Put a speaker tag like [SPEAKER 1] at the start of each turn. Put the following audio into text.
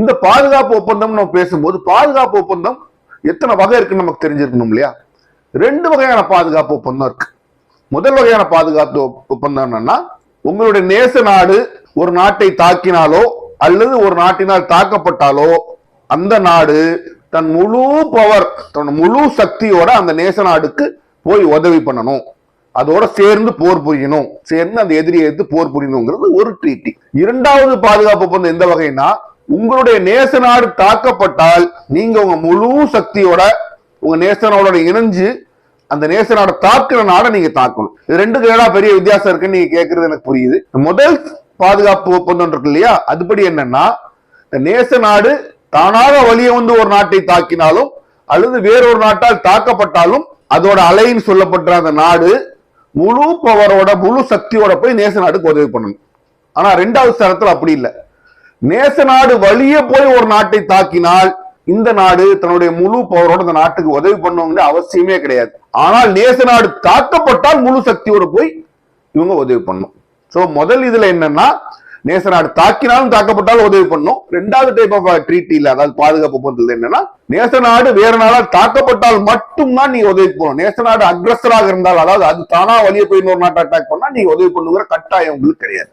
[SPEAKER 1] இந்த பாதுகாப்பு ஒப்பந்தம் நம்ம பேசும்போது பாதுகாப்பு ஒப்பந்தம் எத்தனை வகை இருக்குன்னு நமக்கு தெரிஞ்சிருக்கணும் இல்லையா? ரெண்டு வகையான பாதுகாப்பு ஒப்பந்தம் இருக்கு. முதல் வகையான பாதுகாப்பு ஒப்பந்தம் என்னன்னா உங்களுடைய நேச நாடு ஒரு நாட்டை தாக்கினாலோ அல்லது ஒரு நாட்டினால் தாக்கப்பட்டாலோ அந்த நாடு தன் முழு பவர் தன் முழு சக்தியோட அந்த நேச நாடுக்கு போய் உதவி பண்ணணும். அதோட சேர்ந்து போர் புரியணும். சேர்ந்து அந்த எதிரியை எடுத்து போர் புரியணுங்கிறது ஒரு ட்ரீட்டி இரண்டாவது பாதுகாப்பு ஒப்பந்தம் எந்த வகைன்னா உங்களுடைய நேச நாடு தாக்கப்பட்டால் நீங்க உங்க முழு சக்தியோட உங்க நேச நாடோட இணைஞ்சு அந்த நேச நாடை தாக்குற நாடை நீங்க தாக்கணும். இது ரெண்டுக்கு கேடா பெரிய வித்தியாசம் இருக்குன்னு நீங்க கேட்கறது எனக்கு புரியுது. முதல் பாதுகாப்பு ஒப்பந்தம் இருக்கு இல்லையா? அதுபடி என்னன்னா இந்த நேச நாடு தானாக வழிய வந்து ஒரு நாட்டை தாக்கினாலும் அல்லது வேறொரு நாட்டால் தாக்கப்பட்டாலும் அதோட அலைன்னு சொல்லப்பட்ட அந்த நாடு முழு பவரோட முழு சக்தியோட போய் நேச நாடுக்கு உதவி பண்ணணும். ஆனா ரெண்டாவது ஸ்தானத்துல அப்படி இல்லை. நேச நாடு வழியே போய் ஒரு நாட்டை தாக்கினால் இந்த நாடு தன்னுடைய முழு பவரோட இந்த நாட்டுக்கு உதவி பண்ணுவோங்கிற அவசியமே கிடையாது. ஆனால் நேச நாடு தாக்கப்பட்டால் முழு சக்தியோட போய் இவங்க உதவி பண்ணும். சோ முதல் இதுல என்னன்னா நேச நாடு தாக்கினாலும் தாக்கப்பட்டாலும் உதவி பண்ணும். ரெண்டாவது டைப் ஆஃப் ட்ரீட்டில அதாவது பாதுகாப்பு ஒப்பந்தத்தில் என்னன்னா நேச நாடு வேற நாளால் தாக்கப்பட்டால் மட்டும்தான் நீ உதவி பண்ணணும் நேச நாடு அக்ரஸராக இருந்தால் அதாவது அது தானா வழியே போய் இன்னொரு நாட்டை அட்டாக் பண்ணா நீ உதவி பண்ணுங்கிற கட்டாயம் உங்களுக்கு கிடையாது.